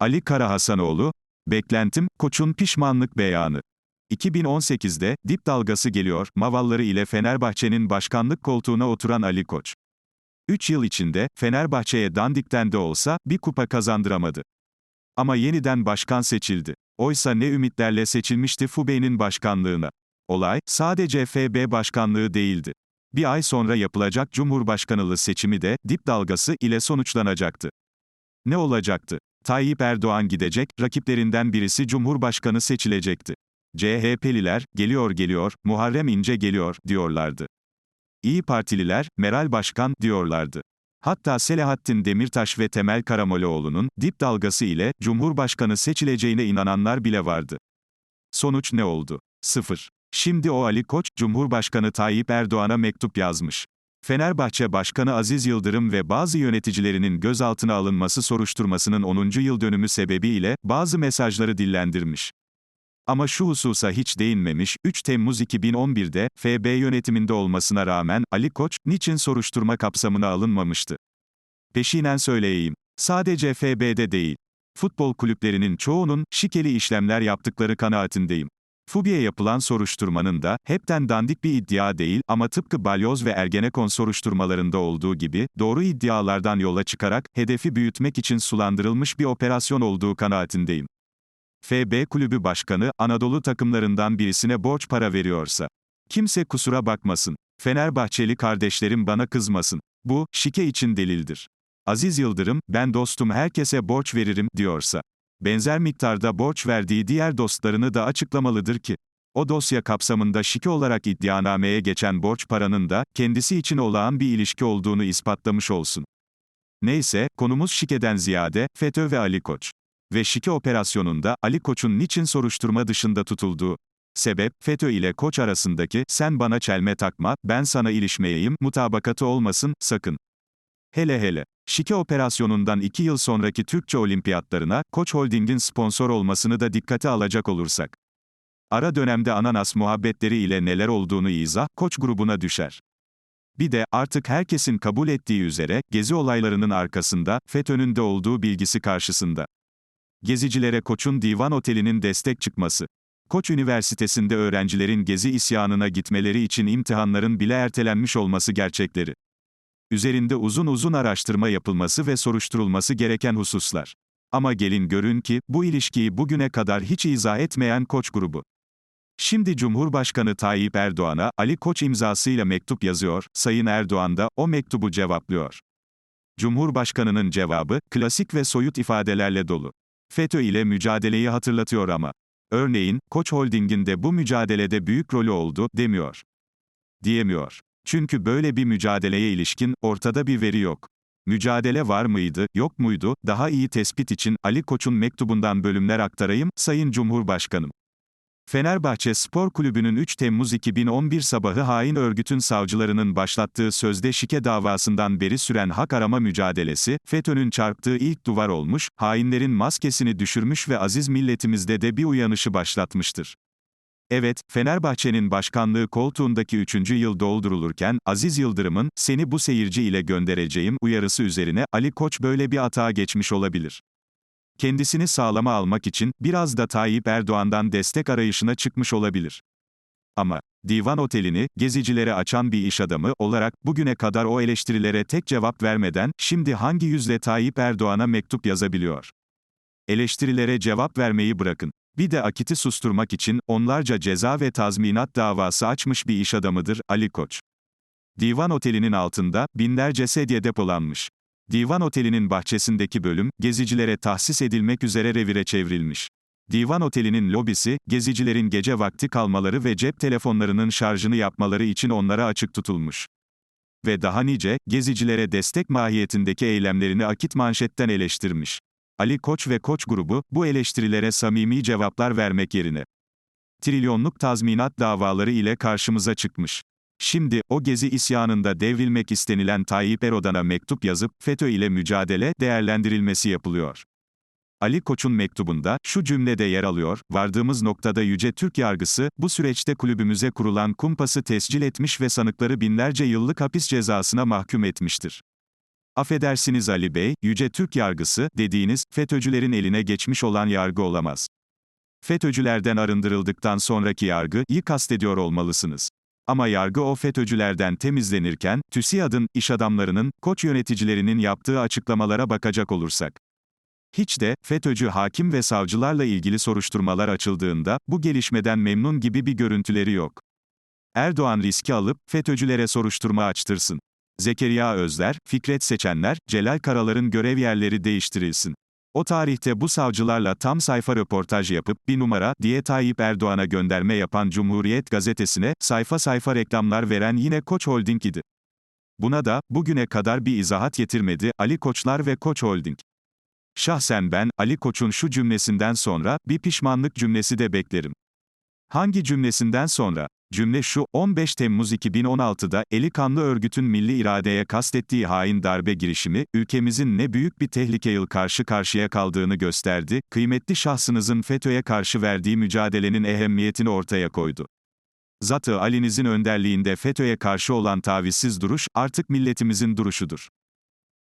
Ali Karahasanoğlu, beklentim, koçun pişmanlık beyanı. 2018'de, dip dalgası geliyor, mavalları ile Fenerbahçe'nin başkanlık koltuğuna oturan Ali Koç. 3 yıl içinde, Fenerbahçe'ye dandikten de olsa, bir kupa kazandıramadı. Ama yeniden başkan seçildi. Oysa ne ümitlerle seçilmişti FUBE'nin başkanlığına. Olay, sadece FB başkanlığı değildi. Bir ay sonra yapılacak Cumhurbaşkanlığı seçimi de, dip dalgası ile sonuçlanacaktı. Ne olacaktı? Tayyip Erdoğan gidecek, rakiplerinden birisi Cumhurbaşkanı seçilecekti. CHP'liler, geliyor geliyor, Muharrem İnce geliyor, diyorlardı. İyi Partililer, Meral Başkan, diyorlardı. Hatta Selahattin Demirtaş ve Temel Karamollaoğlu'nun, dip dalgası ile, Cumhurbaşkanı seçileceğine inananlar bile vardı. Sonuç ne oldu? Sıfır. Şimdi o Ali Koç, Cumhurbaşkanı Tayyip Erdoğan'a mektup yazmış. Fenerbahçe Başkanı Aziz Yıldırım ve bazı yöneticilerinin gözaltına alınması soruşturmasının 10. yıl dönümü sebebiyle, bazı mesajları dillendirmiş. Ama şu hususa hiç değinmemiş, 3 Temmuz 2011'de, FB yönetiminde olmasına rağmen, Ali Koç, niçin soruşturma kapsamına alınmamıştı? Peşinen söyleyeyim. Sadece FB'de değil. Futbol kulüplerinin çoğunun, şikeli işlemler yaptıkları kanaatindeyim. FUBİ'ye yapılan soruşturmanın da, hepten dandik bir iddia değil ama tıpkı Balyoz ve Ergenekon soruşturmalarında olduğu gibi, doğru iddialardan yola çıkarak, hedefi büyütmek için sulandırılmış bir operasyon olduğu kanaatindeyim. FB kulübü başkanı, Anadolu takımlarından birisine borç para veriyorsa. Kimse kusura bakmasın. Fenerbahçeli kardeşlerim bana kızmasın. Bu, şike için delildir. Aziz Yıldırım, ben dostum herkese borç veririm, diyorsa. Benzer miktarda borç verdiği diğer dostlarını da açıklamalıdır ki, o dosya kapsamında şike olarak iddianameye geçen borç paranın da, kendisi için olağan bir ilişki olduğunu ispatlamış olsun. Neyse, konumuz şikeden ziyade, FETÖ ve Ali Koç. Ve şike operasyonunda, Ali Koç'un niçin soruşturma dışında tutulduğu. Sebep, FETÖ ile Koç arasındaki, sen bana çelme takma, ben sana ilişmeyeyim, mutabakatı olmasın, sakın. Hele hele. Şike operasyonundan iki yıl sonraki Türkçe olimpiyatlarına, Koç Holding'in sponsor olmasını da dikkate alacak olursak. Ara dönemde ananas muhabbetleri ile neler olduğunu izah, Koç grubuna düşer. Bir de, artık herkesin kabul ettiği üzere, gezi olaylarının arkasında, FETÖ'nün de olduğu bilgisi karşısında. Gezicilere Koç'un divan otelinin destek çıkması. Koç Üniversitesi'nde öğrencilerin gezi isyanına gitmeleri için imtihanların bile ertelenmiş olması gerçekleri. Üzerinde uzun uzun araştırma yapılması ve soruşturulması gereken hususlar. Ama gelin görün ki, bu ilişkiyi bugüne kadar hiç izah etmeyen Koç grubu. Şimdi Cumhurbaşkanı Tayyip Erdoğan'a, Ali Koç imzasıyla mektup yazıyor, Sayın Erdoğan da, o mektubu cevaplıyor. Cumhurbaşkanının cevabı, klasik ve soyut ifadelerle dolu. FETÖ ile mücadeleyi hatırlatıyor ama. Örneğin, Koç Holding'in de bu mücadelede büyük rolü oldu, demiyor. Diyemiyor. Çünkü böyle bir mücadeleye ilişkin, ortada bir veri yok. Mücadele var mıydı, yok muydu, daha iyi tespit için, Ali Koç'un mektubundan bölümler aktarayım, Sayın Cumhurbaşkanım. Fenerbahçe Spor Kulübü'nün 3 Temmuz 2011 sabahı hain örgütün savcılarının başlattığı sözde şike davasından beri süren hak arama mücadelesi, FETÖ'nün çarptığı ilk duvar olmuş, hainlerin maskesini düşürmüş ve aziz milletimizde de bir uyanışı başlatmıştır. Evet, Fenerbahçe'nin başkanlığı koltuğundaki 3. yıl doldurulurken, Aziz Yıldırım'ın, seni bu seyirci ile göndereceğim, uyarısı üzerine, Ali Koç böyle bir atağa geçmiş olabilir. Kendisini sağlama almak için, biraz da Tayyip Erdoğan'dan destek arayışına çıkmış olabilir. Ama, divan otelini, gezicilere açan bir iş adamı olarak, bugüne kadar o eleştirilere tek cevap vermeden, şimdi hangi yüzle Tayyip Erdoğan'a mektup yazabiliyor? Eleştirilere cevap vermeyi bırakın. Bir de akiti susturmak için, onlarca ceza ve tazminat davası açmış bir iş adamıdır, Ali Koç. Divan otelinin altında, binlerce sedye depolanmış. Divan otelinin bahçesindeki bölüm, gezicilere tahsis edilmek üzere revire çevrilmiş. Divan otelinin lobisi, gezicilerin gece vakti kalmaları ve cep telefonlarının şarjını yapmaları için onlara açık tutulmuş. Ve daha nice, gezicilere destek mahiyetindeki eylemlerini akit manşetten eleştirmiş. Ali Koç ve Koç grubu, bu eleştirilere samimi cevaplar vermek yerine, trilyonluk tazminat davaları ile karşımıza çıkmış. Şimdi, o gezi isyanında devrilmek istenilen Tayyip Erdoğan'a mektup yazıp, FETÖ ile mücadele, değerlendirilmesi yapılıyor. Ali Koç'un mektubunda, şu cümlede yer alıyor, vardığımız noktada Yüce Türk yargısı, bu süreçte kulübümüze kurulan kumpası tescil etmiş ve sanıkları binlerce yıllık hapis cezasına mahkum etmiştir. Affedersiniz Ali Bey, Yüce Türk yargısı, dediğiniz, FETÖ'cülerin eline geçmiş olan yargı olamaz. FETÖ'cülerden arındırıldıktan sonraki yargıyı kastediyor olmalısınız. Ama yargı o FETÖ'cülerden temizlenirken, TÜSİAD'ın, iş adamlarının, koç yöneticilerinin yaptığı açıklamalara bakacak olursak. Hiç de, FETÖ'cü hakim ve savcılarla ilgili soruşturmalar açıldığında, bu gelişmeden memnun gibi bir görüntüleri yok. Erdoğan riski alıp, FETÖ'cülere soruşturma açtırsın. Zekeriya Özler, Fikret Seçenler, Celal Karalar'ın görev yerleri değiştirilsin. O tarihte bu savcılarla tam sayfa röportaj yapıp, bir numara, diye Tayyip Erdoğan'a gönderme yapan Cumhuriyet gazetesine, sayfa sayfa reklamlar veren yine Koç Holding idi. Buna da, bugüne kadar bir izahat getirmedi, Ali Koçlar ve Koç Holding. Şahsen ben, Ali Koç'un şu cümlesinden sonra, bir pişmanlık cümlesi de beklerim. Hangi cümlesinden sonra? Cümle şu, 15 Temmuz 2016'da, eli kanlı örgütün milli iradeye kastettiği hain darbe girişimi, ülkemizin ne büyük bir tehlike yıl karşı karşıya kaldığını gösterdi, kıymetli şahsınızın FETÖ'ye karşı verdiği mücadelenin ehemmiyetini ortaya koydu. Zatı Ali'nizin önderliğinde FETÖ'ye karşı olan tavizsiz duruş, artık milletimizin duruşudur.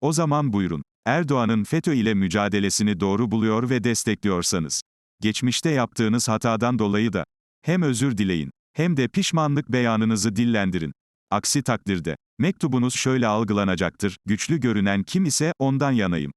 O zaman buyurun. Erdoğan'ın FETÖ ile mücadelesini doğru buluyor ve destekliyorsanız, geçmişte yaptığınız hatadan dolayı da, hem özür dileyin, hem de pişmanlık beyanınızı dillendirin. Aksi takdirde, mektubunuz şöyle algılanacaktır, güçlü görünen kim ise, ondan yanayım.